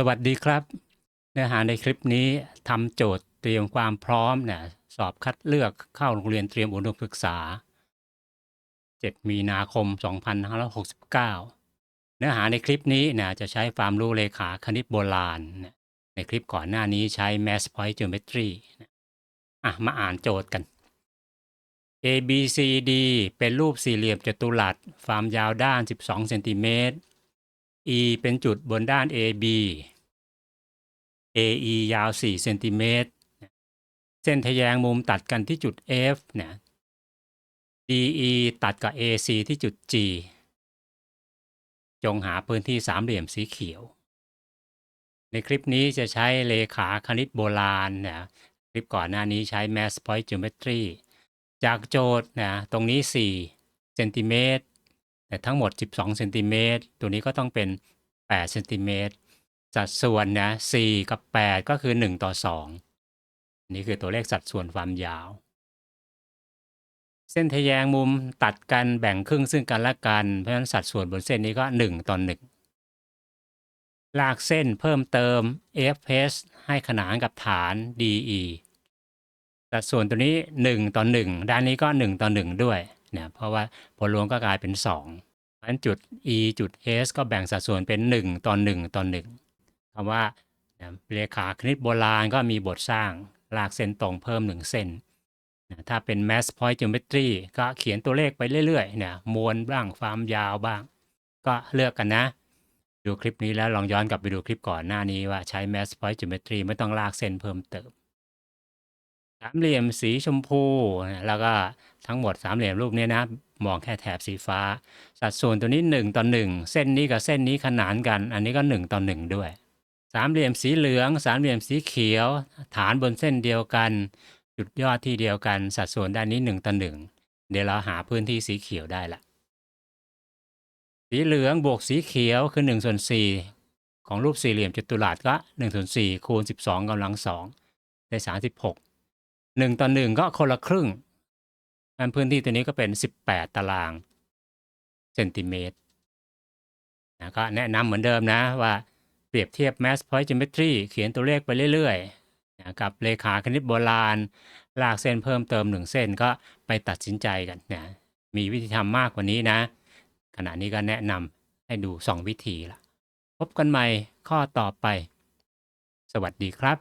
สวัสดีครับ เนื้อหาในคลิปนี้ทำโจทย์เตรียมความพร้อมเนี่ยสอบคัดเลือกเข้าโรงเรียนเตรียมอุดมศึกษา 7 มีนาคม 2569 เนื้อหาในคลิปนี้นะจะใช้ความรู้เลขาคณิตโบราณนะในคลิปก่อนหน้านี้ใช้ Math Point Geometry อะมาอ่านโจทย์กัน A B C D เป็นรูปสี่เหลี่ยมจัตุรัสความยาวด้าน 12 เซนติเมตร E เป็นจุดบนด้าน AB AE ยาว 4 เซนติเมตร เส้นทะแยงมุมตัดกันที่จุด F นะ DE ตัดกับ AC ที่จุด G จงหาพื้นที่สามเหลี่ยมสีเขียว ในคลิปนี้จะใช้เลขาคณิตโบราณนะ คลิปก่อนหน้านี้ใช้ Math Point Geometry จากโจทย์นะ ตรงนี้ 4 เซนติเมตร แต่ทั้งหมด 12เซนติเมตรตัวนี้ก็ต้องเป็น8เซนติเมตรสัดส่วนนะ4กับ 8 ก็คือ 1 ต่อ 2 นี่คือตัวเลขสัดส่วนความยาว เส้นทะแยงมุมตัดกันแบ่งครึ่งซึ่งกันและกัน เพราะฉะนั้นสัดส่วนบนเส้นนี้ก็ 1 ต่อ 1 ลากเส้นเพิ่มเติม FS ให้ขนานกับฐาน DE สัดส่วนตัวนี้ 1 ต่อ 1 ด้านนี้ก็ 1 ต่อ 1 ด้วย นี่ยเพราะว่าผลรวมก็กลายเป็น2เพราะฉะนั้นจุด E จุด S ก็แบ่งสัดส่วนเป็น 1ต่อ1ต่อ1คำว่าเนี่ยเลขาคณิตโบราณก็มีบทสร้างลากเส้นตรงเพิ่ม 1 เส้นนะถ้าเป็น Math Point Geometry ก็เขียนตัวเลขไปเรื่อยๆเนี่ยมวลบ้างความยาวบ้าง ก็เลือกกันนะ ดูคลิปนี้แล้วลองย้อนกลับไปดูคลิปก่อนหน้านี้ว่าใช้ Math Point Geometry ไม่ต้องลากเส้นเพิ่มเติม สามเหลี่ยมสีชมพู แล้วก็ทั้งหมดสามเหลี่ยมรูปนี้นะมองแค่แถบสีฟ้า สัดส่วนตัวนี้ 1 ต่อ 1 เส้นนี้กับเส้นนี้ขนานกัน อันนี้ก็ 1 ต่อ 1 ด้วย สามเหลี่ยมสีเหลือง สามเหลี่ยมสีเขียว ฐานบนเส้นเดียวกัน จุดยอดที่เดียวกัน สัดส่วนด้านนี้ 1 ต่อ 1 เดี๋ยวเราหาพื้นที่สีเขียวได้ละ สีเหลืองบวกสีเขียวคือ1ส่วน4ของรูปสี่เหลี่ยมจัตุรัสก็1ส่วน4คูณ 12กำลัง2ได้36 หนึ่งต่อหนึ่งก็คนละครึ่งอันพื้นที่ตัวนี้ก็เป็นสิบแปดตารางเซนติเมตรนะก็แนะนำเหมือนเดิมนะว่าเปรียบเทียบ Math Point Geometry เขียนตัวเลขไปเรื่อยๆนะกับเลขาคณิตโบราณ ลากเส้นเพิ่มเติมหนึ่งเส้นก็ไปตัดสินใจกันนะมีวิธีทำมากกว่านี้นะ ขณะนี้ก็แนะนำให้ดูสองวิธีละพบกันใหม่ข้อต่อไป สวัสดีครับ